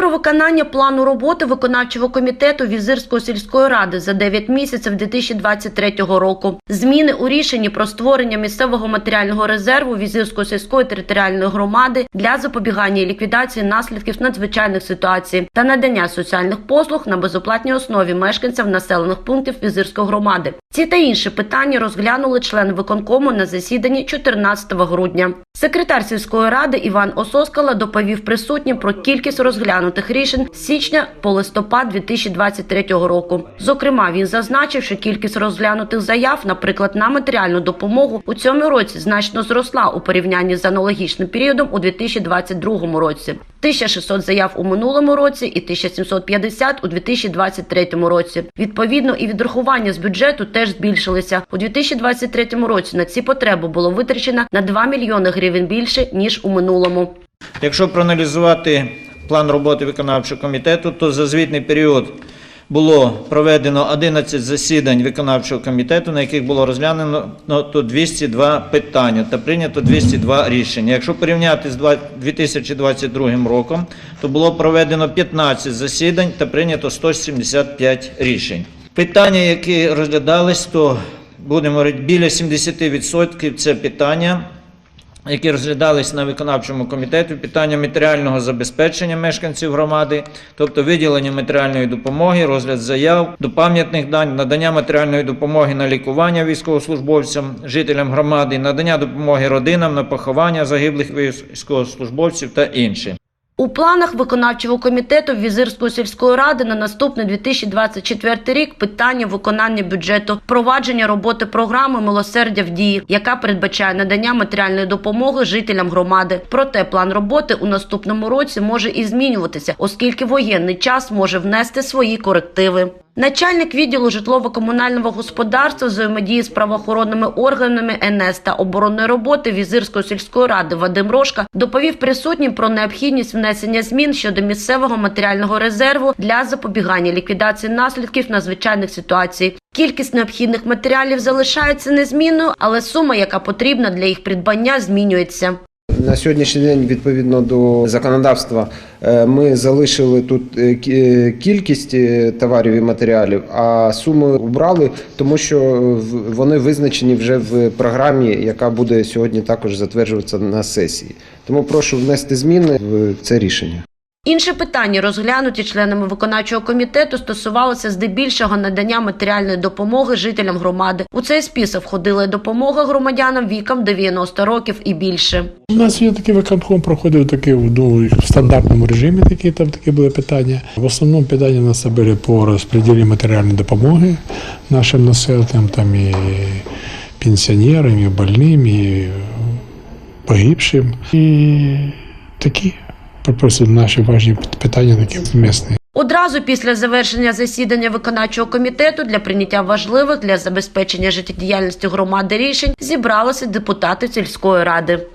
про виконання плану роботи виконавчого комітету Візирської сільської ради за 9 місяців 2023 року. Зміни у рішенні про створення місцевого матеріального резерву Візирської сільської територіальної громади для запобігання і ліквідації наслідків надзвичайних ситуацій та надання соціальних послуг на безоплатній основі мешканцям населених пунктів Візирської громади. Ці та інші питання розглянули члени виконкому на засіданні 14 грудня. Секретар сільської ради Іван Ососкала доповів присутнім про кількість розглянутих рішень з січня по листопад 2023 року. Зокрема, він зазначив, що кількість розглянутих заяв, наприклад, на матеріальну допомогу у цьому році значно зросла у порівнянні з аналогічним періодом у 2022 році. 1600 заяв у минулому році і 1750 у 2023 році. Відповідно, і відрахування з бюджету теж збільшилися. У 2023 році на ці потреби було витрачено на 2 мільйони гривень більше ніж у минулому. Якщо проаналізувати план роботи виконавчого комітету, то за звітний період було проведено 11 засідань виконавчого комітету, на яких було розглянено ну, то 202 питання та прийнято 202 рішення. Якщо порівняти з два- 2022 роком, то було проведено 15 засідань та прийнято 175 рішень. Питання, які розглядались, то будемо говорити, біля 70% це питання які розглядались на виконавчому комітеті, питання матеріального забезпечення мешканців громади, тобто виділення матеріальної допомоги, розгляд заяв до пам'ятних дань, надання матеріальної допомоги на лікування військовослужбовцям, жителям громади, надання допомоги родинам на поховання загиблих військовослужбовців та інше. У планах виконавчого комітету Візирської сільської ради на наступний 2024 рік питання виконання бюджету, провадження роботи програми Милосердя в дії, яка передбачає надання матеріальної допомоги жителям громади. Проте план роботи у наступному році може і змінюватися, оскільки воєнний час може внести свої корективи. Начальник відділу житлово-комунального господарства взаємодії з правоохоронними органами НС та оборонної роботи Візирської сільської ради Вадим Рошка доповів присутнім про необхідність внесення змін щодо місцевого матеріального резерву для запобігання ліквідації наслідків надзвичайних ситуацій. Кількість необхідних матеріалів залишається незмінною, але сума, яка потрібна для їх придбання, змінюється. На сьогоднішній день, відповідно до законодавства, е, ми залишили тут е, кількість е, товарів і матеріалів, а суми убрали, тому що вони визначені вже в програмі, яка буде сьогодні також затверджуватися на сесії. Тому прошу внести зміни в це рішення. Інші питання, розглянуті членами виконавчого комітету, стосувалися здебільшого надання матеріальної допомоги жителям громади. У цей список входила допомога громадянам віком 90 років і більше. У нас є такий виконком, проходив такі ну, в стандартному режимі, такі там такі були питання. В основному питання нас були по розподілі матеріальної допомоги нашим населенням, там і пенсіонерам, і больним, і погибшим. І такі просто наші важні питання, такі вмісні. Одразу після завершення засідання виконавчого комітету для прийняття важливих для забезпечення життєдіяльності громади рішень зібралися депутати сільської ради.